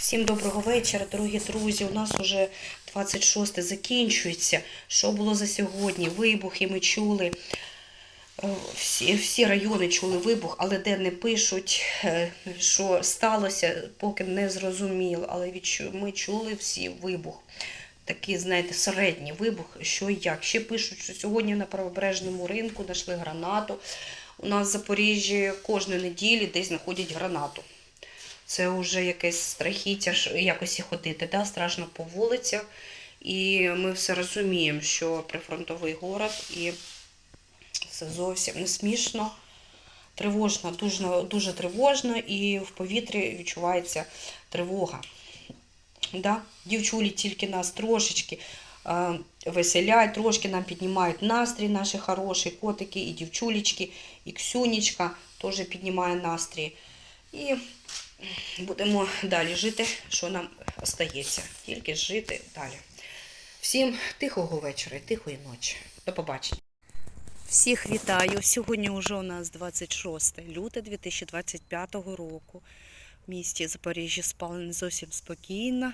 Всім доброго вечора, дорогі друзі. У нас уже 26 закінчується. Що було за сьогодні? Вибухи ми чули. Е, Всі, всі райони чули вибух, але де не пишуть, е, що сталося, поки не зрозуміло. Але ми чули всі вибух. Такий, знаєте, середній вибух, що і як. Ще пишуть, що сьогодні на правобережному ринку знайшли гранату. У нас в Запоріжжі кожної неділі десь знаходять гранату. Це вже якесь страхіття якось і ходити, да? страшно по вулицях. І ми все розуміємо, що прифронтовий город і це зовсім не смішно, тривожно, дуже, дуже тривожно, і в повітрі відчувається тривога. Да? Дівчулі тільки нас трошечки е, веселяють, трошки нам піднімають настрій наші хороші котики, і дівчулечки, і Ксюнечка теж піднімає настрій. І будемо далі жити, що нам остається. Тільки жити далі. Всім тихого вечора і тихої ночі. До побачення. Всіх вітаю. Сьогодні вже у нас 26 люте 2025 року. В місті Запоріжжя спали не зовсім спокійно.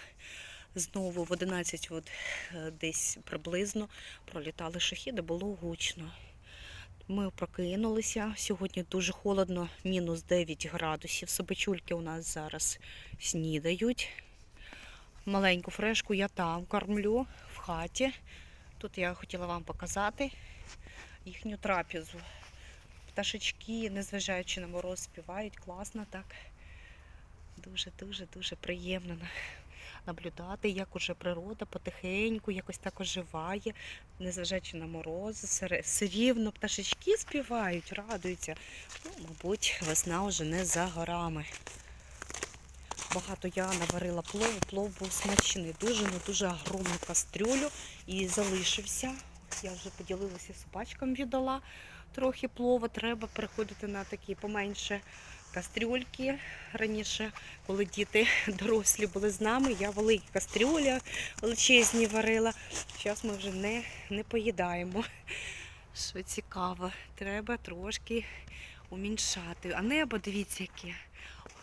Знову в 11 от, е, десь приблизно пролітали шахіди, було гучно. Ми прокинулися. Сьогодні дуже холодно, мінус 9 градусів. Собачульки у нас зараз снідають. Маленьку фрешку я там кормлю в хаті. Тут я хотіла вам показати їхню трапезу. Пташечки, незважаючи на мороз, співають класно так. Дуже-дуже дуже приємно наблюдати, як уже природа потихеньку якось так оживає, незважаючи на мороз, все рівно пташечки співають, радуються. Ну, мабуть, весна вже не за горами. Багато я наварила плову, плов був смачний, дуже, ну дуже огромну кастрюлю і залишився. Я вже поділилася собачкам, віддала трохи плова. Треба переходити на такі поменше кастрюльки. Раніше, коли діти дорослі були з нами, я великі кастрюлі величезні варила. Зараз ми вже не, не поїдаємо. Що цікаво, треба трошки уміншати. А небо, дивіться, яке.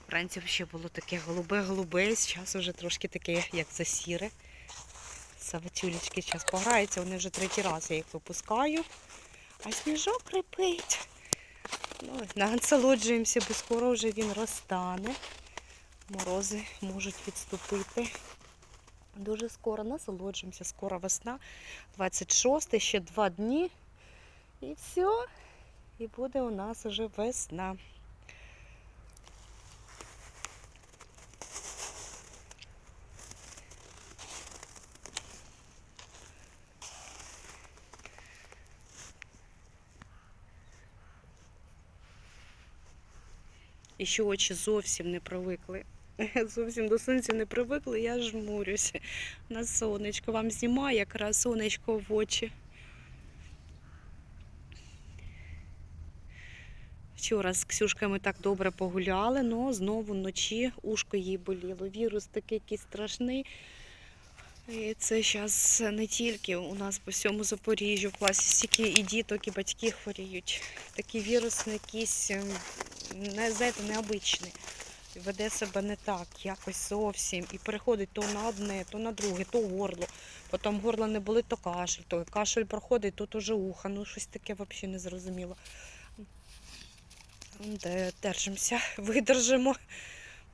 Вранці ще було таке голубе-голубе, зараз вже трошки таке, як засіре. Саватюлечки зараз пограються, вони вже третій раз я їх випускаю. А сніжок крипить. Ну, насолоджуємося, бо скоро вже він розтане. Морози можуть відступити. Дуже скоро насолоджуємося. Скоро весна. 26, ще два дні. І все. І буде у нас вже весна. І що очі зовсім не привикли. Зовсім до сонця не привикли, я жмурюся. На сонечко вам знімаю якраз сонечко в очі. Вчора з Ксюшками так добре погуляли, але знову вночі ушко їй боліло. Вірус такий якийсь страшний. І це зараз не тільки у нас по всьому Запоріжжю, в класі стільки і діток, і батьки хворіють. Такий вірус не якийсь, ем, не, знаєте, необичний. Веде себе не так, якось зовсім. І переходить то на одне, то на друге, то горло. Потім горло не болить, то кашель, то кашель проходить, тут уже ухо. Ну щось таке взагалі не зрозуміло. Держимося, видержимо.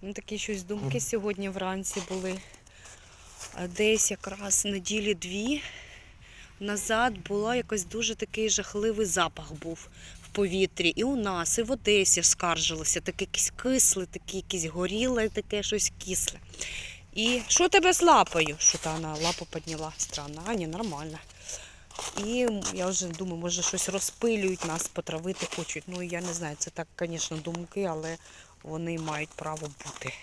Ну, такі щось думки сьогодні вранці були. Десь якраз неділі дві назад була якось дуже такий жахливий запах був в повітрі. І у нас, і в Одесі скаржилося, таке якесь кисле, таке якесь горіле, таке щось кисле. І що тебе з лапою? Що та вона лапу підняла? Странно, а ні, нормально. І я вже думаю, може щось розпилюють, нас потравити хочуть. Ну я не знаю, це так, звісно, думки, але вони мають право бути.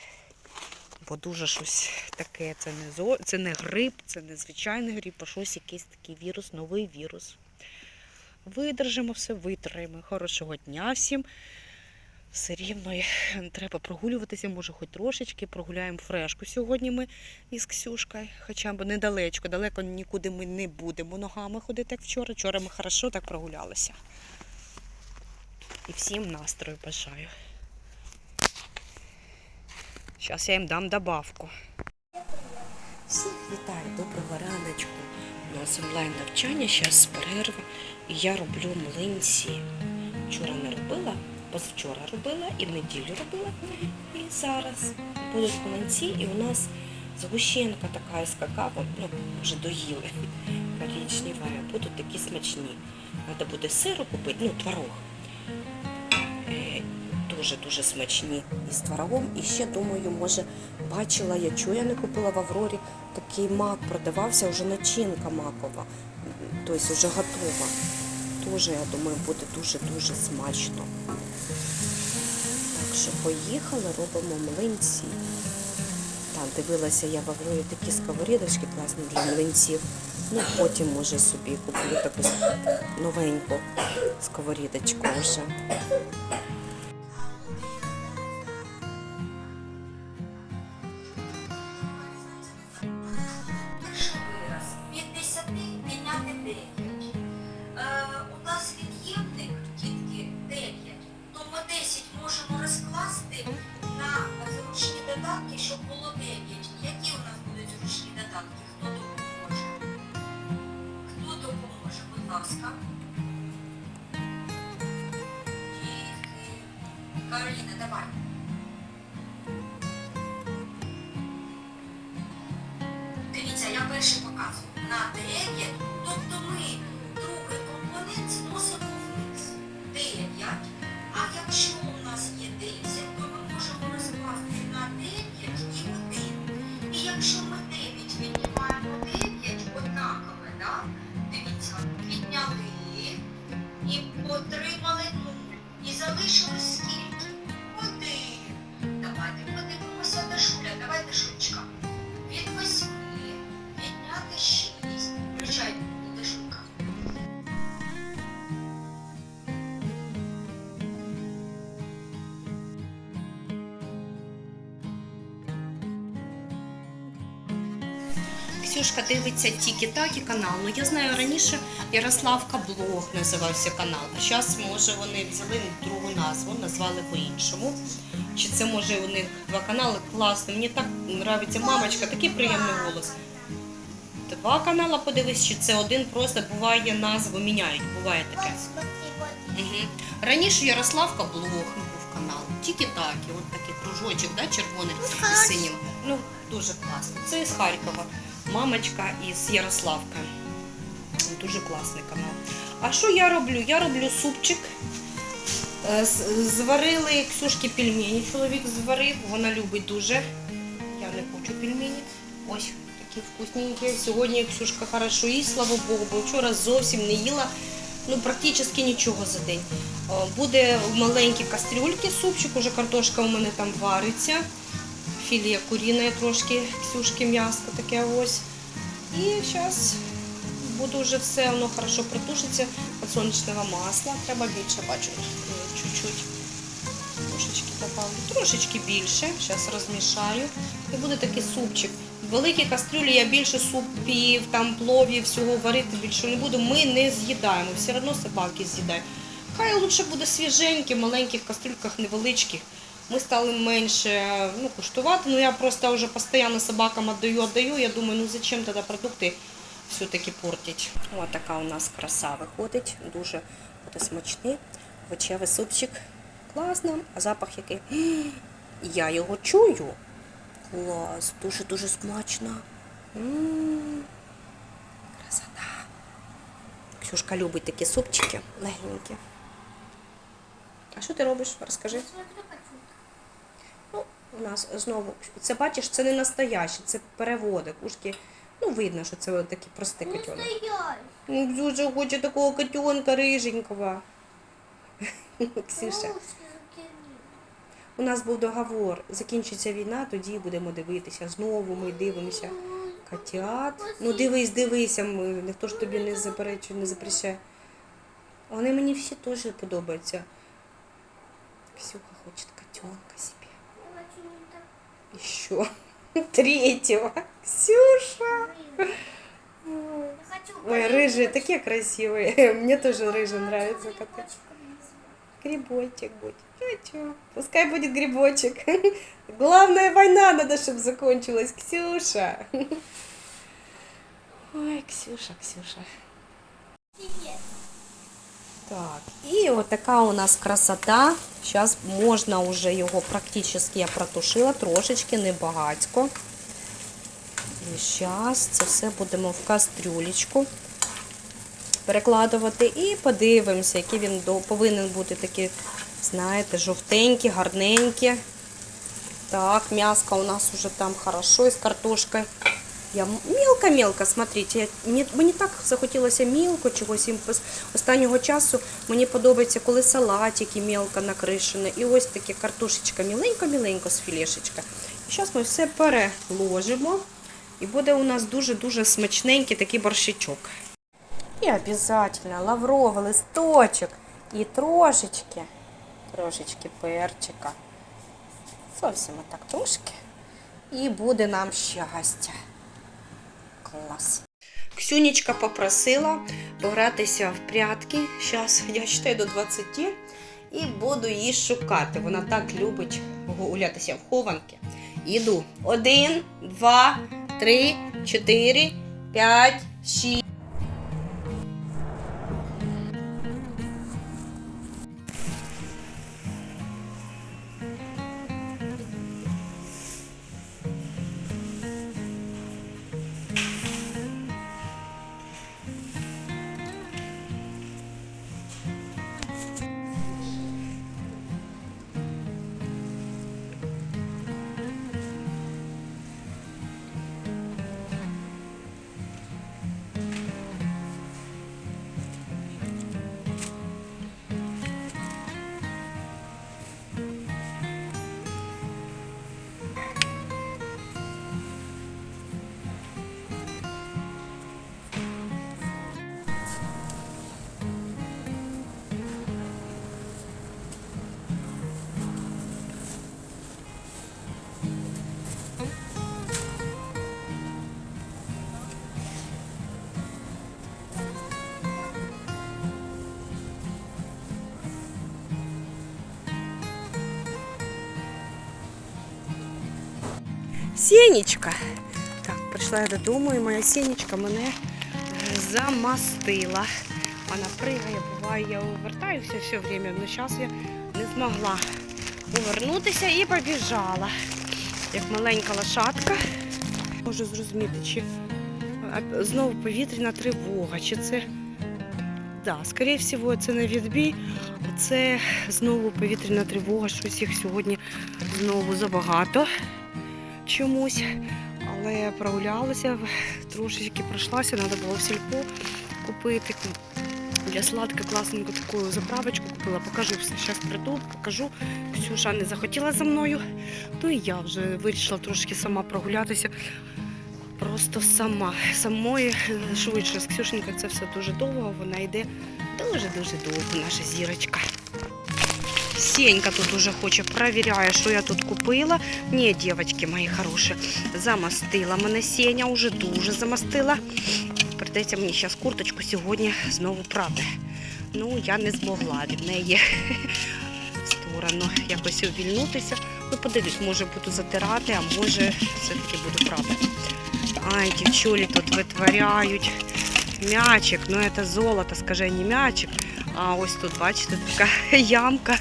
Бо дуже щось таке, це не зо... це не грип, це не звичайний грип, а щось якийсь такий вірус, новий вірус. Видержимо все, витримаємо. Хорошого дня всім. Все рівно треба прогулюватися, може хоч трошечки. Прогуляємо фрешку сьогодні ми із Ксюшкою. Хоча б недалечко, далеко нікуди ми не будемо ногами ходити, як вчора. Вчора ми хорошо так прогулялися. І всім настрою бажаю. Зараз я їм дам добавку. Всіх вітаю, доброго раночку. У нас онлайн навчання, зараз перерва. І я роблю млинці. Вчора не робила, позавчора робила і в неділю робила. І зараз будуть млинці, і у нас згущенка така із какао, ну вже доїли коричнева. Будуть такі смачні. Треба буде сиру купити, ну, творог. Дуже-дуже смачні із творогом. І ще думаю, може, бачила я, чого я не купила в Аврорі такий мак, продавався вже начинка макова, тобто вже готова. Теж, я думаю, буде дуже-дуже смачно. Так що поїхали, робимо млинці. Так, дивилася я в Аврорі такі сковорідочки класні для млинців. Ну, потім, може, собі куплю таку новеньку сковорідочку вже. Будь ласка? Дітки. Кароліна, давай. Дивіться, я перший показую. На 9, тобто ми Ксюшка дивиться тільки-такі канал. Ну я знаю раніше Ярославка Блог називався канал. А зараз, може, вони взяли другу назву, назвали по-іншому. Чи це може у них два канали класно. Мені так подобається мамочка, такий приємний голос. Два канали подивись, чи це один просто буває назву міняють. Буває таке. Угу. Раніше Ярославка Блог був канал. Тільки такі, от такий кружочок, да, червоний і синім. Ну, дуже класно. Це із Харкова. Мамочка із Ярославка. Дуже класний канал. А що я роблю? Я роблю супчик. Е, Зварили Ксюшки пельмені. Чоловік зварив, вона любить дуже. Я не хочу пельмені. Ось такі вкусненькі. Сьогодні Ксюшка хорошо їсть, слава Богу, бо вчора зовсім не їла. Ну, практично нічого за день. Буде в маленькій кастрюльці супчик, уже картошка у мене там вариться. Філія куріне трошки, Ксюшки м'ясо таке ось. І зараз буде вже все, воно хорошо притушиться. Подсолнечного масла. Треба більше, бачу, е, чуть-чуть. Трошечки добавлю. Трошечки більше. Зараз розмішаю. І буде такий супчик. В великій кастрюлі я більше супів, там пловів, всього варити більше не буду. Ми не з'їдаємо. Все одно собаки з'їдають. Хай лучше буде свіженькі, в маленьких кастрюльках, невеличких. Ми стали менше ну, куштувати. Ну я просто вже постійно собакам віддаю, віддаю. Я думаю, ну зачем тоді продукти все-таки портять. Ось така у нас краса виходить. Дуже буде смачний. Овочевий супчик. Класно. А запах який. Я його чую. Клас, дуже-дуже смачно. М, Красота. Ксюшка любить такі супчики легенькі. А що ти робиш? Розкажи. У нас знову, це бачиш, це не настояще, це переводик. Ушки, ну видно, що це такі прості котенок. Ну, дуже хоче такого котенка риженького. Ксюша. У нас був договор, закінчиться війна, тоді будемо дивитися. Знову ми дивимося. Котят. Ну дивись, дивися, ніхто ж тобі не заперечує, не запрещає. Вони мені всі теж подобаються. Ксюха хоче котенка. Еще третьего. Ксюша. Ой, рыжие такие красивые. Мне тоже рыжие нравятся коты. Грибочек будет. Ничего, пускай будет грибочек. Главная война надо, чтобы закончилась. Ксюша. Ой, Ксюша, Ксюша. Так, і от така у нас красота. Зараз можна вже його практично я протушила, трошечки, небагацько. І зараз це все будемо в кастрюлечку перекладувати і подивимося, який він повинен бути такий, знаєте, жовтенький, гарненький. Так, мяско у нас уже там хорошо із картошкою. Я м- мілко-мілко, смотрите, мені, так захотілося мілко чогось. Останнього часу мені подобається, коли салатики мілко накришені. І ось таке картошечка міленько-міленько з філешечка. І зараз ми все переложимо. І буде у нас дуже-дуже смачненький такий борщичок. І обов'язково лавровий листочок і трошечки, трошечки перчика. Зовсім отак трошки. І буде нам щастя. Клас. Ксюнечка попросила погратися в прятки. Зараз я читаю до 20 і буду її шукати. Вона так любить гулятися в хованки. Іду. Один, два, три, чотири, п'ять, шість. Сенечка. Так, прийшла я додому, і моя сенечка мене е, замастила. Вона пригає, буває, я увертаюся все время, але зараз я не змогла повернутися і побіжала. Як маленька лошадка. Можу зрозуміти, чи знову повітряна тривога, чи це. Да, скоріше всього, це не відбій, а це знову повітряна тривога, щось їх сьогодні знову забагато чомусь. Але прогулялася, трошечки пройшлася, треба було в сільпо купити. Для сладки класненьку таку заправочку купила, покажу все. Зараз прийду, покажу. Ксюша не захотіла за мною. Ну і я вже вирішила трошки сама прогулятися. Просто сама. Самої швидше з Ксюшенькою це все дуже довго. Вона йде дуже-дуже довго, наша зірочка. Сенька тут уже хоче, перевіряє, що я тут купила. Ні, дівчатки мої хороші, замастила мене Сеня, уже дуже замастила. Придеться мені зараз курточку сьогодні знову прати. Ну, я не змогла від неї в сторону якось увільнутися. Ну, подивлюсь, може буду затирати, а може все-таки буду прати. Ай, дівчулі тут витворяють. Мячик, ну це золото, скажи, не мячик. А ось тут, бачите, така ямка.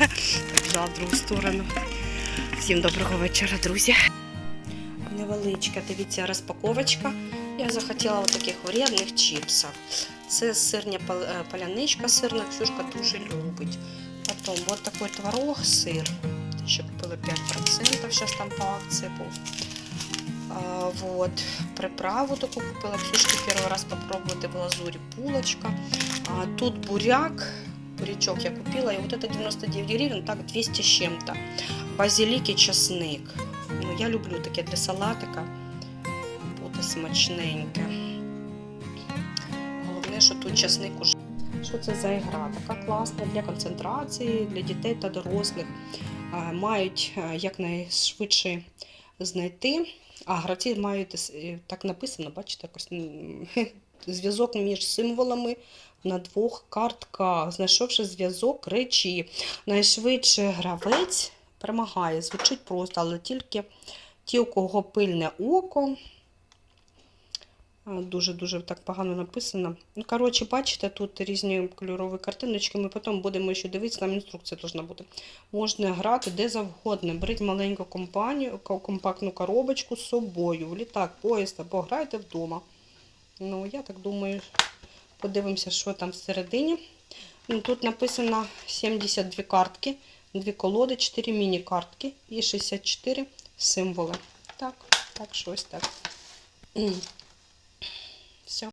Побіжала в другу сторону. Всім доброго вечора, друзі. Невеличка, дивіться, розпаковочка. Я захотіла таких вредних чіпсів. Це сирня пал- е, сирна, Ксюшка дуже любить. Потім от такий творог, сир. Ще купили 5%, зараз там по акції був. А, вот. Приправу таку купила. Ксюшки перший раз попробувати в лазурі булочка. А, тут буряк. Бурячок я купила. И вот это 99 гривен, так 200 с чем-то. Базилик и чесник. Ну, я люблю таке для салатика. Буде смачненьке. Головне, що тут чесник уже. Що це за ігра? Така класна для концентрації, для дітей та дорослих. Мають якнайшвидше знайти. А гравці мають е, так написано, бачите, якось зв'язок між символами на двох картках. Знайшовши зв'язок, кричи. Найшвидше гравець перемагає. Звучить просто, але тільки ті, у кого пильне око. Дуже-дуже так погано написано. Ну, коротше, бачите, тут різні кольорові картиночки. Ми потім будемо ще дивитися, там інструкція должна бути. Можна грати де завгодно. Беріть маленьку компанію, компактну коробочку з собою, в літак, поїзд або грайте вдома. Ну, я так думаю, подивимося, що там всередині. Ну, тут написано 72 картки, 2 колоди, 4 міні-картки і 64 символи. Так, так, щось так. Все.